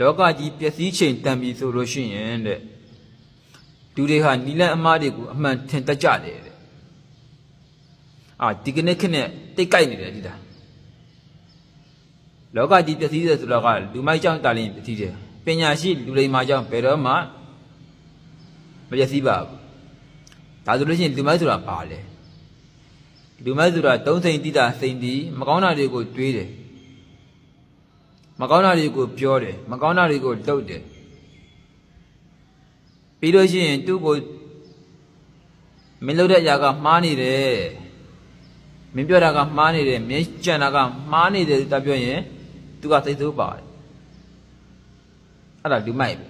လောကကြီးပျက်စီးချိန်တန်ပြီဆိုလို့ရှိရင်တဲ့လူတွေဟာနီလန်အမားတွေကိုအမှန်ထင်တတ်ကြတယ်တဲ့အာဒီကနေ့ခက်နဲ့တိတ်ကြိုက်နေတယ်ဒီလားလောကကြီးပျက်စီးတယ်ဆိုတော့ကလူမိုက်ကြောင့်တာလင်းပျက်စီးတယ်ပညာရှိလူလိမ္မာကြောင့်ဘယ်တော့မှမပျက်စီးပါဘူးဒါဆိုလို့ရှိရင်လူမိုက်ဆိုတာဘာလဲလူမိုက်ဆိုတာသုံးစိန်တိတာစိန်တီမကောင်းတာတွေကိုတွေးတယ် မကောင်းတာတွေကိုပြောတယ်မကောင်းတာတွေကိုတုတ်တယ်ပြီးလို့ရှိရင်သူ့ကိုမင်းလုပ်တဲ့အရာကမှားနေတယ်မင်းပြောတာကမှားနေတယ်မင်းကြံတာကမှားနေတယ်တပြောရင်သူကစိတ်ဆိုးပါတယ်အဲ့ဒါလူမိုက်ပဲ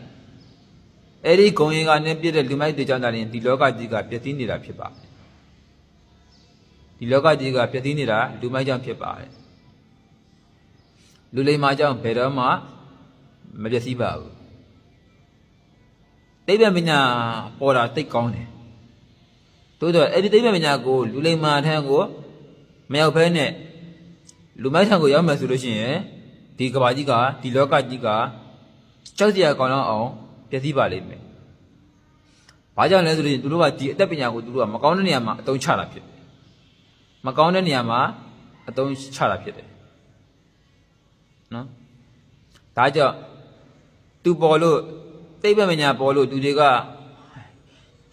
အဲ့ဒီဂုံရင်ကနေပြည့်တဲ့လူမိုက်တွေကြောင့်သာရင်ဒီလောကကြီးကပျက်စီးနေတာဖြစ်ပါတယ်ဒီလောကကြီးကပျက်စီးနေတာလူမိုက်ကြောင့်ဖြစ်ပါတယ် လူလိမ္မာကြောင့်ဘယ်တော့မှမပျက်စီးပါဘူးတိဗ္ဗပညာပေါ်တာတိတ်ကောင်းတယ်တိုးတော့အဲ့ဒီတိဗ္ဗပညာကိုလူလိမ္မာထံကိုမရောက်ဘဲနဲ့လူမိုက်ထံကိုရောက်မယ်ဆိုလို့ရှိရင်ဒီကဘာကြီးကဒီလောကကြီးကကြောက်စရာကောင်းတော့အောင်ပျက်စီးပါလိမ့်မယ်။ဘာကြောင့်လဲဆိုရင်သူတို့ကဒီအသက်ပညာကိုသူတို့ကမကောင်းတဲ့နေရာမှာအသုံးချတာဖြစ်တယ်။မကောင်းတဲ့နေရာမှာအသုံးချတာဖြစ်တယ်။ နော်။ဒါကြောင့်သူပေါ်လို့သိပ္ပံပညာပေါ်လို့သူတွေက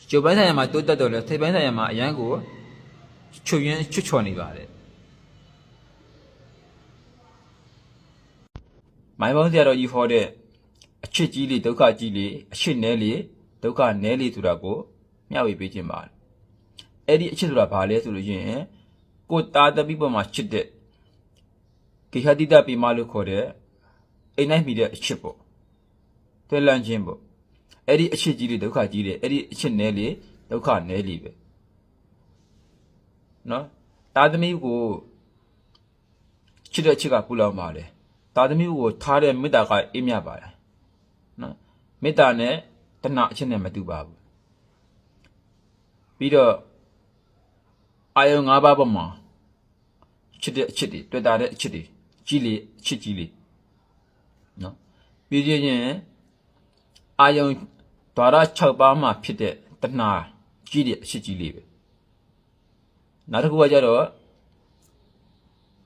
ကျုပ်ပိုင်းဆိုင်ရာမှာတိုးတက်တော့လဲသိပ္ပံဆိုင်ရာမှာအရန်ကိုချွတ်ရင်းချွတ်ချော်နေပါတယ်။မိုင်းပေါင်းဆရာတော်ကြီးဟောတဲ့အချစ်ကြီးလေးဒုက္ခကြီးလေးအချစ်နဲလေးဒုက္ခနဲလေးဆိုတာကိုမျှဝေပေးခြင်းပါတယ်အဲ့ဒီအချစ်ဆိုတာဘာလဲဆိုလို့ရှိရင်ကိုတာတပိပေါ်မှာချစ်တဲ့ ကိဟတိတပိမလို့ခေါ်တဲ့အိမ်နိုင်မိတဲ့အချစ်ပေါ့တွဲလန့်ခြင်းပေါ့အဲ့ဒီအချစ်ကြီးလေးဒုက္ခကြီးလေးအဲ့ဒီအချစ်နဲလေးဒုက္ခနဲလေးပဲနော်တာသမီးကိုချစ်တဲ့ချစ်ကပူလောင်ပါလေတာသမီးကိုထားတဲ့မေတ္တာကအေးမြပါတယ်နော်မေတ္တာနဲ့တဏှာအချက်နဲ့မတူပါဘူးပြီးတော့အာယုံ၅ပါးပေါ်မှာချစ်တဲ့အချစ်တွေတွေ့တာတဲ့အချစ်တွေ ကြီးလေအချစ်ကြီးလေနော်ပြီးပြရင်အာယုံဓာရ6ပါးမှာဖြစ်တဲ့တဏှာကြီးတဲ့အချစ်ကြီးလေးပဲနောက်တစ်ခုကကြတော့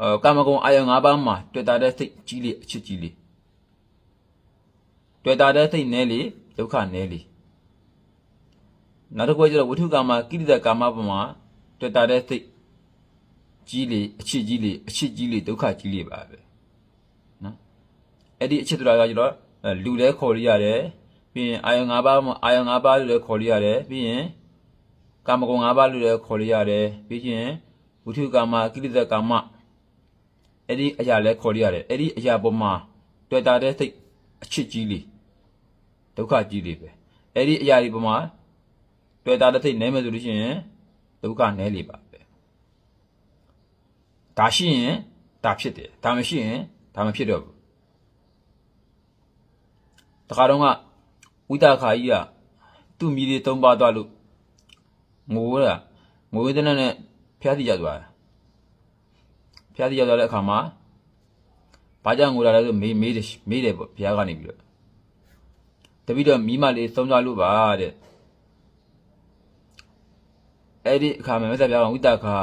အော်ကာမဂုဏ်အာယုံ၅ပါးမှာတွေ့တာတဲ့စိတ်ကြီးလေအချစ်ကြီးလေတွေ့တာတဲ့စိတ်နဲလေဒုက္ခနဲလေနောက်တစ်ခုကကျတော့ဝိထုကာမကိရိတကာမပမာတွေ့တာတဲ့စိတ် ကြီးလေအချစ်ကြီးလေအချစ်ကြီးလေဒုက္ခကြီးလေပါပဲနော်အဲ့ဒီအချစ်ဆိုတာကကျတော့အဲလူလဲခေါ်ရရတယ်ပြီးရင်အာယုံ၅ပါးမှာအာယုံ၅ပါးလို့လည်းခေါ်ရရတယ်ပြီးရင်ကာမဂုဏ်၅ပါးလို့လည်းခေါ်ရရတယ်ပြီးရင်ဝိထုကာမကိရိတကာမအဲ့ဒီအရာလဲခေါ်ရရတယ်အဲ့ဒီအရာပေါ်မှာတွေ့တာတဲ့စိတ်အချစ်ကြီးလေဒုက္ခကြီးလေပဲအဲ့ဒီအရာဒီပေါ်မှာတွေ့တာတဲ့စိတ်နဲမယ်ဆိုလို့ရှိရင်ဒုက္ခနဲလေပါပဲ ဒါရှိရင်ဒါဖြစ်တယ်ဒါမရှိရင်ဒါမဖြစ်တော့ဘူးတခါတော့ကဝိတာခာကြီးကသူ့မိတွေသုံးပါသွားလို့ငိုးတာငိုးတဲ့နဲ့ဖျားတိရောက်သွားတယ်ဖျားတိရောက်သွားတဲ့အခါမှာဘာကြောင့်ငိုလာလဲဆိုမေးမေးတယ်မေးတယ်ပေါ့ဘုရားကနေပြီးတော့တပိတော့မိမလေးသုံးသွားလို့ပါတဲ့အဲ့ဒီအခါမှာမြတ်စွာဘုရားကဝိတာခာ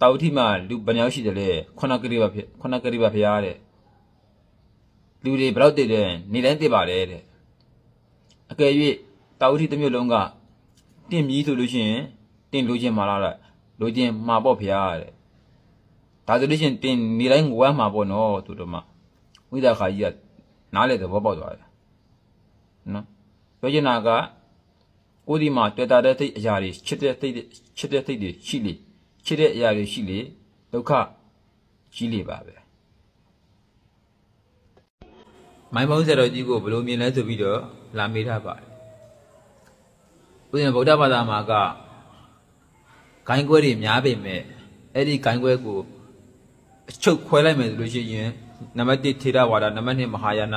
တောက်တိမှာလူဘယ်နှယောက်ရှိတယ်လဲခုနကလေးပါဖြစ်ခုနကလေးပါဘုရားတဲ့လူတွေဘယ်တော့တည်တယ်နေတိုင်းတည်ပါတယ်တဲ့အကယ်၍တောက်တိတစ်မျိုးလုံးကတင့်မြည်ဆိုလို့ရှိရင်တင့်လိုချင်မှာလားလိုချင်မှာပေါ့ဘုရားတဲ့ဒါဆိုလို့ရှိရင်တင်နေတိုင်းငိုရမှာပေါ့နော်သူတို့မှဝိဒါခါကြီးကနားလေသဘောပေါက်သွားတယ်နော်ပြောချင်တာကကိုဒီမှာတွေ့တာတဲ့သိအရာတွေချစ်တဲ့သိချစ်တဲ့သိတွေရှိလေ ချစ်တဲ့အရာတွေရှိလေဒုက္ခကြီးလေပါပဲမိုင်းပေါင်းဆရာတော်ကြီးကိုဘယ်လိုမြင်လဲဆိုပြီးတော့လာမေးထားပါတယ်ဥစဉ်ဗုဒ္ဓဘာသာမှာကဂိုင်းကွဲတွေများပေမဲ့အဲ့ဒီဂိုင်းကွဲကိုအချုပ်ခွဲလိုက်မယ်ဆိုလို့ရှိရင်နံပါတ်1ထေရဝါဒနံပါတ်2မဟာယာန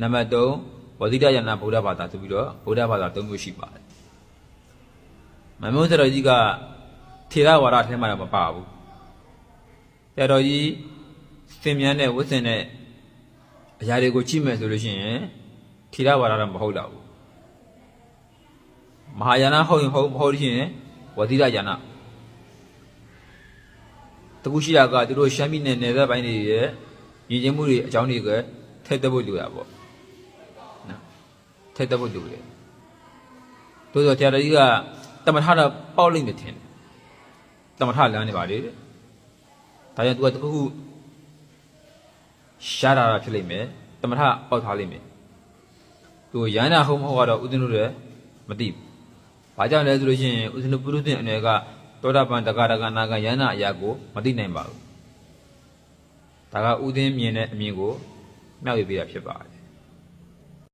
နံပါတ်3ဝဇိတယာနဗုဒ္ဓဘာသာဆိုပြီးတော့ဗုဒ္ဓဘာသာ၃မျိုးရှိပါတယ်မမုန်းဆရာတော်ကြီးက ထေရဝါဒထဲမှာတော့မပါဘူးဆရာတော်ကြီးစင်မြန်းတဲ့ဝိစင်တဲ့အရာတွေကိုကြည့်မယ်ဆိုလို့ရှိရင်ထီရဝါဒတော့မဟုတ်တော့ဘူးမဟာယာနဟုတ်ရင်ဟုတ်မဟုတ်လို့ရှိရင်ဝတိရယာနတခုရှိတာကသူတို့ရှမ်းပြည်နယ်နယ်စပ်ပိုင်းတွေရဲ့ရည်ကျင်းမှုတွေအကြောင်းတွေကထည့်သက်ဖို့လိုတာပေါ့နော်ထည့်သက်ဖို့လိုတယ်တိုးတော့တရားတော်ကြီးကတမထတော့ပေါက်လိမ့်မယ်ထင်တယ် တမထလမ်းနေပါလေတဲ့ဒါကြောင့်သူကတခုခုရှားတာဖြစ်လိမ့်မယ်တမထပေါက်ထားလိမ့်မယ်သူရဟန္တာဟုတ်မဟုတ်ကတော့ဥဒ္ဒနုလည်းမသိဘူးဘာကြောင့်လဲဆိုလို့ရှိရင်ဥဒ္ဒနုပုရုသင်အနေကတောတာပန်တက္ကရကနာကရဟန္တာအရာကိုမသိနိုင်ပါဘူးဒါကဥဒင်းမြင်တဲ့အမြင်ကိုမျှဝေပေးတာဖြစ်ပါတယ်